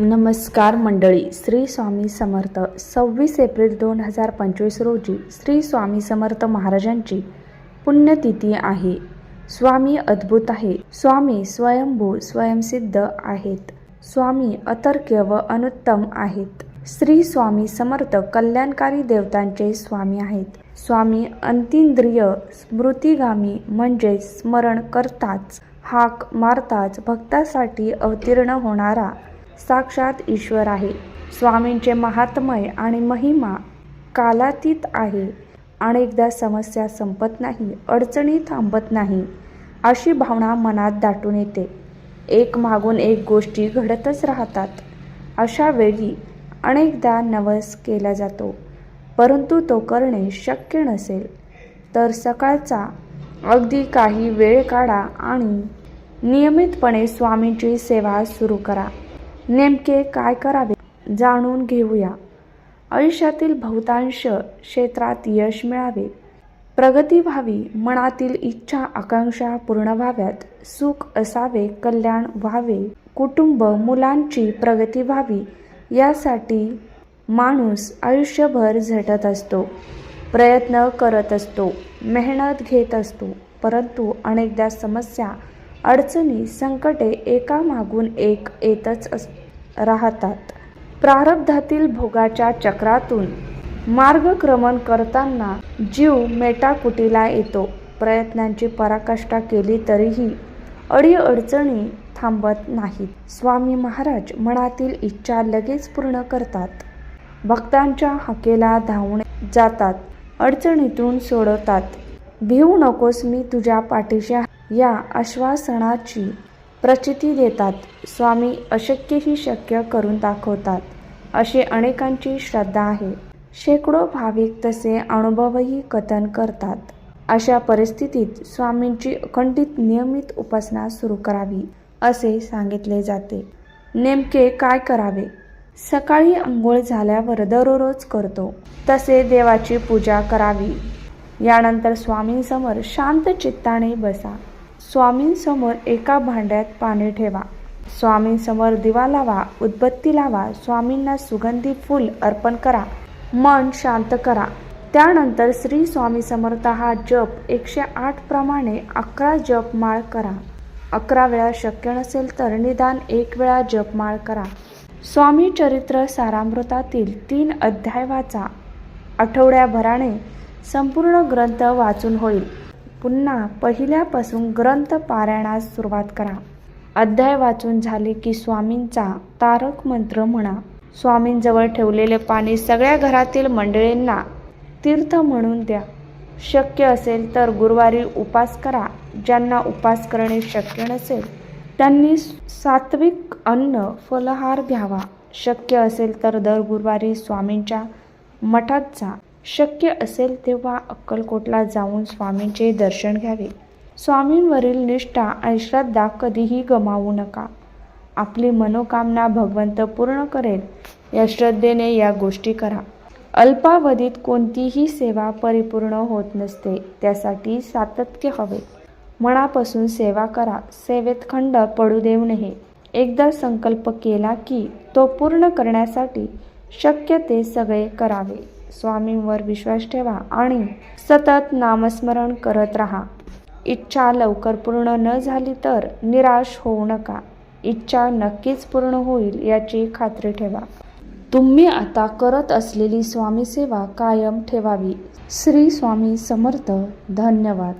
नमस्कार मंडळी श्री स्वामी समर्थ. सव्वीस एप्रिल दोन हजार पंचवीस रोजी श्री स्वामी समर्थ महाराजांची पुण्यतिथी आहे. स्वामी अद्भुत आहे. स्वामी स्वयंभू स्वयंसिद्ध आहेत. स्वामी अतर्क्य व अनुत्तम आहेत. श्री स्वामी समर्थ कल्याणकारी देवतांचे स्वामी आहेत. स्वामी अंतिंद्रिय स्मृतिगामी म्हणजे स्मरण करताच हाक मारताच भक्तासाठी अवतीर्ण होणारा साक्षात ईश्वर आहे. स्वामींचे महात्मय आणि महिमा कालातीत आहे. अनेकदा समस्या संपत नाही अडचणी थांबत नाही अशी भावना मनात दाटून येते. एक मागून एक गोष्टी घडतच राहतात. अशा वेळी अनेकदा नवस केला जातो परंतु तो करणे शक्य नसेल. तर सकाळचा अगदी काही वेळ काढा आणि नियमितपणे स्वामींची सेवा सुरू करा. नेमके काय करावे जाणून घेऊया. आयुष्यातील बहुतांश क्षेत्रात यश मिळावे. प्रगती व्हावी मनातील इच्छा आकांक्षा पूर्ण व्हाव्यात. सुख असावे कल्याण व्हावे. कुटुंब मुलांची प्रगती व्हावी यासाठी माणूस आयुष्यभर झटत असतो. प्रयत्न करत असतो मेहनत घेत असतो. परंतु अनेकदा समस्या अडचणी संकटे एकामागून एक येतच असतो राहतात. प्रारब्धातील भोगाच्या चक्रातून मार्गक्रमण करताना जीव मेटाकुटीला येतो. प्रयत्नांची पराकाष्ठा केली तरीही अडीअडचणी थांबत नाहीत. स्वामी महाराज मनातील इच्छा लगेच पूर्ण करतात. भक्तांच्या हाकेला धावून जातात अडचणीतून सोडवतात. भिवू नकोस मी तुझ्या पाठीशी या आश्वासनाची प्रचिती देतात. स्वामी अशक्यही शक्य करून दाखवतात. अशी अनेकांची श्रद्धा आहे. शेकडो भाविक तसे अनुभवही कथन करतात. अशा परिस्थितीत स्वामींची अखंडित नियमित उपासना सुरू करावी असे सांगितले जाते. नेमके काय करावे? सकाळी आंघोळ झाल्यावर दररोज करतो. तसे देवाची पूजा करावी. यानंतर स्वामींसमोर शांत चित्ताने बसा. स्वामींसमोर एका भांड्यात पाणी ठेवा. स्वामींसमोर दिवा लावा उदबत्ती लावा स्वामींना सुगंधी फूल अर्पण करा मन शांत करा. त्यानंतर श्री स्वामी समर्थ हा जप एकशे आठ प्रमाणे अकरा जपमाळ करा. अकरा वेळा शक्य नसेल तर निदान एक वेळा जपमाळ करा. स्वामी चरित्र सारामृतातील तीन अध्याय वाचा. आठवड्याभराने संपूर्ण ग्रंथ वाचून होईल. पुन्हा पहिल्यापासून ग्रंथ पारायणास सुरुवात करा. अध्याय वाचून झाले की स्वामींचा तारक मंत्र म्हणा. स्वामींजवळ ठेवलेले पाणी सगळ्या घरातील मंडळींना तीर्थ म्हणून द्या. शक्य असेल तर गुरुवारी उपास करा. ज्यांना उपास करणे शक्य नसेल त्यांनी सात्विक अन्न फलहार घ्यावा. शक्य असेल तर दर गुरुवारी स्वामींच्या मठात जा. शक्य असेल तेव्हा अक्कलकोटला जाऊन स्वामींचे दर्शन घ्यावे. स्वामींवरील निष्ठा आणि श्रद्धा कधीही गमावू नका. आपली मनोकामना भगवंत पूर्ण करेल. या श्रद्धेने या गोष्टी करा. अल्पावधीत कोणतीही सेवा परिपूर्ण होत नसते त्यासाठी सातत्य हवे. मनापासून सेवा करा. सेवेत खंड पडू देऊ नये. एकदा संकल्प केला की तो पूर्ण करण्यासाठी शक्य ते सगळे करावे. स्वामींवर विश्वास ठेवा आणि सतत नामस्मरण करत राहा. इच्छा लवकर पूर्ण न झाली तर निराश होऊ नका. इच्छा नक्कीच पूर्ण होईल याची खात्री ठेवा. तुम्ही आता करत असलेली स्वामी सेवा कायम ठेवावी. श्री स्वामी समर्थ. धन्यवाद.